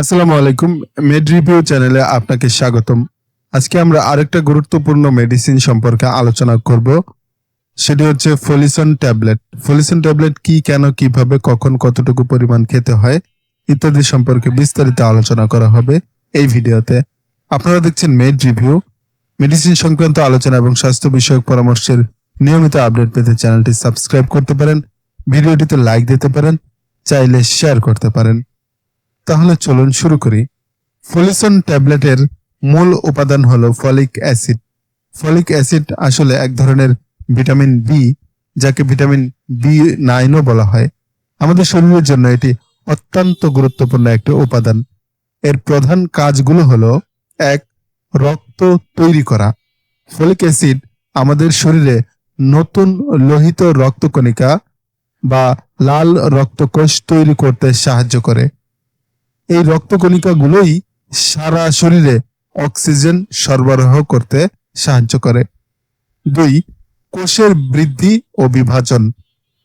আসসালামু আলাইকুম made review চ্যানেলে আপনাকে স্বাগতম। আজকে আমরা আরেকটা গুরুত্বপূর্ণ মেডিসিন সম্পর্কে আলোচনা করব। সেটি হচ্ছে ফলিসন ট্যাবলেট ফলিসন ট্যাবলেট কি, কেন, কীভাবে, কখন, কতটুকু পরিমাণ খেতে হয়, ইত্যাদি সম্পর্কে বিস্তারিত আলোচনা করা হবে এই ভিডিওতে। আপনারা দেখছেন মেড রিভিউ মেডিসিন সংক্রান্ত আলোচনা এবং স্বাস্থ্য বিষয়ক পরামর্শের নিয়মিত আপডেট পেতে চ্যানেলটি সাবস্ক্রাইব করতে পারেন, ভিডিওটিতে লাইক দিতে পারেন, চাইলে শেয়ার করতে পারেন। তাহলে চলুন শুরু করি। ফলিসন ট্যাবলেটের মূল উপাদান হলো ফলিক অ্যাসিড। ফলিক অ্যাসিড আসলে এক ধরনের ভিটামিন বি যাকে ভিটামিন বি নাইনও বলা হয়। আমাদের শরীরের জন্য এটি অত্যন্ত গুরুত্বপূর্ণ একটি উপাদান। এর প্রধান কাজগুলো হলো, এক, রক্ত তৈরি করা। ফলিক অ্যাসিড আমাদের শরীরে নতুন লোহিত রক্তকণিকা বা লাল রক্তকোষ তৈরি করতে সাহায্য করে। এই রক্তকণিকাগুলোই সারা শরীরে অক্সিজেন সরবরাহ করতে সাহায্য করে। দুই, কোষের বৃদ্ধি ও বিভাজন।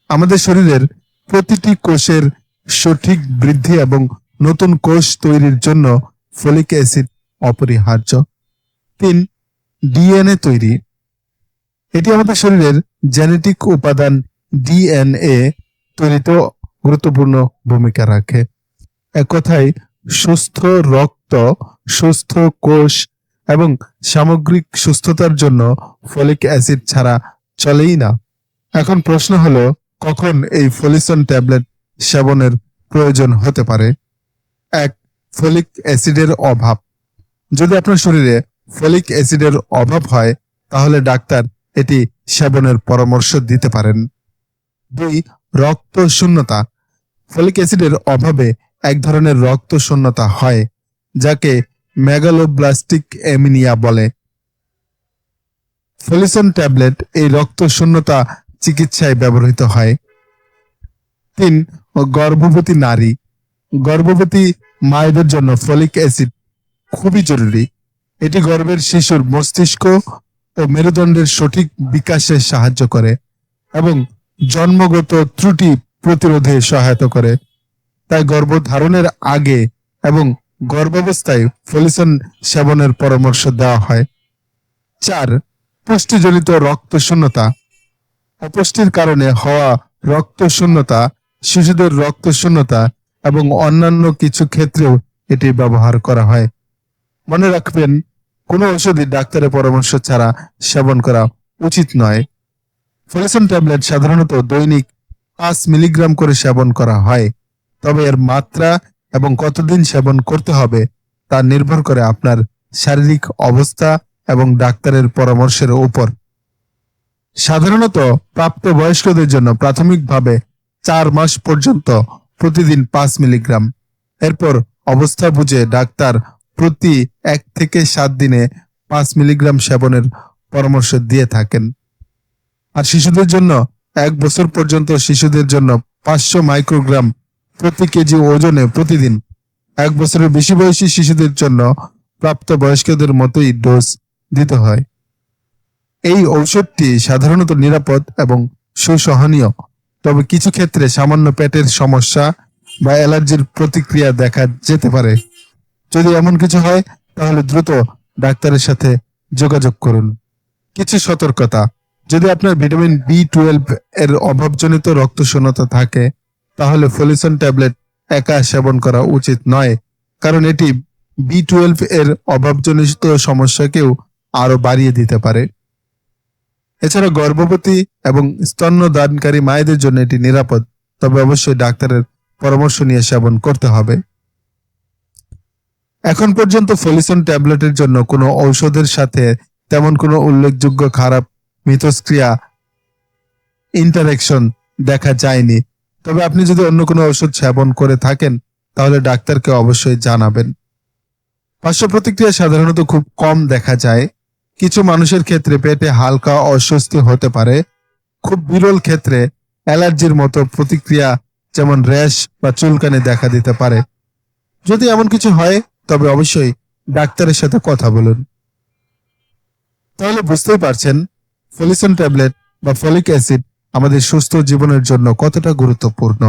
আমাদের শরীরের প্রতিটি কোষের সঠিক বৃদ্ধি এবং নতুন কোষ তৈরির জন্য ফলিক অ্যাসিড অপরিহার্য। তিন, ডিএনএ তৈরি। এটি আমাদের শরীরের জেনেটিক উপাদান ডিএনএ তৈরিতেও গুরুত্বপূর্ণ ভূমিকা রাখে। এক কথায় সুস্থ রক্ত, সুস্থ কোষ এবং সামগ্রিক সুস্থতার জন্য ফলিক অ্যাসিড ছাড়া চলেই না। এখন প্রশ্ন হলো, কখন এই ফলিসন ট্যাবলেট সেবনের প্রয়োজন হতে পারে? এক, ফলিক অ্যাসিডের অভাব। যদি আপনার শরীরে ফলিক অ্যাসিডের অভাব হয়, তাহলে ডাক্তার এটি সেবনের পরামর্শ দিতে পারেন। দুই রক্ত শূন্যতা ফলিক অ্যাসিডের অভাবে এক ধরনের রক্ত শূন্যতা হয়, যাকে মেগালোব্লাস্টিক এমিনিয়া বলে। ফলিসন ট্যাবলেট এই রক্ত শূন্যতা চিকিৎসায় ব্যবহৃত হয়। তিন, গর্ভবতী নারী। গর্ভবতী মায়েদের জন্য ফলিক অ্যাসিড খুবই জরুরি। এটি গর্ভের শিশুর মস্তিষ্ক ও মেরুদণ্ডের সঠিক বিকাশে সাহায্য করে এবং জন্মগত ত্রুটি প্রতিরোধে সহায়তা করে। তাই গর্ভধারণের আগে এবং গর্ভাবস্থায় ফলিসন সেবনের পরামর্শ দেওয়া হয়। চার, পুষ্টিজনিত রক্ত শূন্যতা অপুষ্টির কারণে হওয়া রক্ত শূন্যতা শিশুদের রক্ত শূন্যতা এবং অন্যান্য কিছু ক্ষেত্রেও এটি ব্যবহার করা হয়। মনে রাখবেন, কোনো ওষুধই ডাক্তারের পরামর্শ ছাড়া সেবন করা উচিত নয়। ফলিসন ট্যাবলেট সাধারণত দৈনিক পাঁচ মিলিগ্রাম করে সেবন করা হয়। তবে এর মাত্রা এবং কতদিন সেবন করতে হবে তা নির্ভর করে আপনার শারীরিক অবস্থা এবং ডাক্তারের পরামর্শের উপর। সাধারণত প্রাপ্তবয়স্কদের জন্য প্রাথমিকভাবে চার মাস পর্যন্ত প্রতিদিন পাঁচ মিলিগ্রাম। এরপর অবস্থা বুঝে ডাক্তার প্রতি এক থেকে সাত দিনে পাঁচ মিলিগ্রাম সেবনের পরামর্শ দিয়ে থাকেন। আর শিশুদের জন্য এক বছর পর্যন্ত শিশুদের জন্য পাঁচশো মাইক্রোগ্রাম প্রতি কেজি ওজনে প্রতিদিন এক বছরের বেশি বয়সী শিশুদের জন্য প্রাপ্ত বয়স্কদের মতোই ডোজ দিতে হয়। এই ঔষধটি সাধারণত নিরাপদ এবং সুসহনীয়। তবে কিছু ক্ষেত্রে সামান্য পেটের সমস্যা বা অ্যালার্জির প্রতিক্রিয়া দেখা যেতে পারে। যদি এমন কিছু হয়, তাহলে দ্রুত ডাক্তারের সাথে যোগাযোগ করুন। কিছু সতর্কতা। যদি আপনার ভিটামিন বি টুয়েলভ এর অভাবজনিত রক্ত শূন্যতা থাকে তাহলে ফলিসন ট্যাবলেট একা সেবন করা উচিত নয়, কারণ এটি বি টুয়েলভ এর অভাবজনিত সমস্যাকেও আরও বাড়িয়ে দিতে পারে। এছাড়া গর্ভবতী এবং স্তন্যদানকারী মায়েদের জন্য এটি নিরাপদ, তবে অবশ্যই ডাক্তারের পরামর্শ নিয়ে সেবন করতে হবে। এখন পর্যন্ত ফলিসন ট্যাবলেটের জন্য কোনো ঔষধের সাথে তেমন কোনো উল্লেখযোগ্য খারাপ মিথস্ক্রিয়া ইন্টারেকশন দেখা যায়নি। তবে আপনি যদি অন্য কোনো ওষুধ সেবন করে থাকেন, তাহলে ডাক্তারকে অবশ্যই জানাবেন। পার্শ্ব প্রতিক্রিয়া সাধারণত খুব কম দেখা যায়। কিছু মানুষের ক্ষেত্রে পেটে হালকা অস্বস্তি হতে পারে। খুব বিরল ক্ষেত্রে অ্যালার্জির মতো প্রতিক্রিয়া যেমন র্যাশ বা চুলকানি দেখা দিতে পারে। যদি এমন কিছু হয়, তবে অবশ্যই ডাক্তারের সাথে কথা বলুন। তাহলে বুঝতেই পারছেন, ফলিসন ট্যাবলেট বা ফলিক অ্যাসিড আমাদের সুস্থ জীবনের জন্য কতটা গুরুত্বপূর্ণ?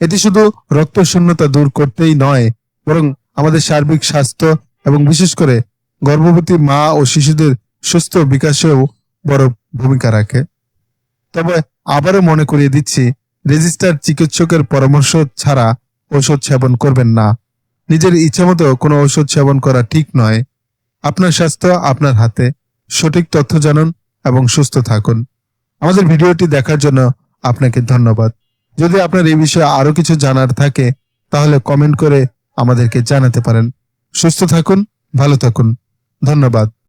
এটি শুধু রক্ত শূন্যতা দূর করতেই নয়, বরং আমাদের সার্বিক স্বাস্থ্য এবং বিশেষ করে গর্ভবতী মা ও শিশুদের সুস্থ বিকাশেও বড় ভূমিকা রাখে। তবে আবারও মনে করিয়ে দিচ্ছি, রেজিস্টার চিকিৎসকের পরামর্শ ছাড়া ঔষধ সেবন করবেন না। নিজের ইচ্ছামতো কোনো ঔষধ সেবন করা ঠিক নয়। আপনার স্বাস্থ্য আপনার হাতে। সঠিক তথ্য জানুন এবং সুস্থ থাকুন। আমাদের ভিডিওটি দেখার জন্য আপনাকে ধন্যবাদ। যদি আপনার এই বিষয়ে আরও কিছু জানার থাকে, তাহলে কমেন্ট করে আমাদেরকে জানাতে পারেন। সুস্থ থাকুন, ভালো থাকুন। ধন্যবাদ।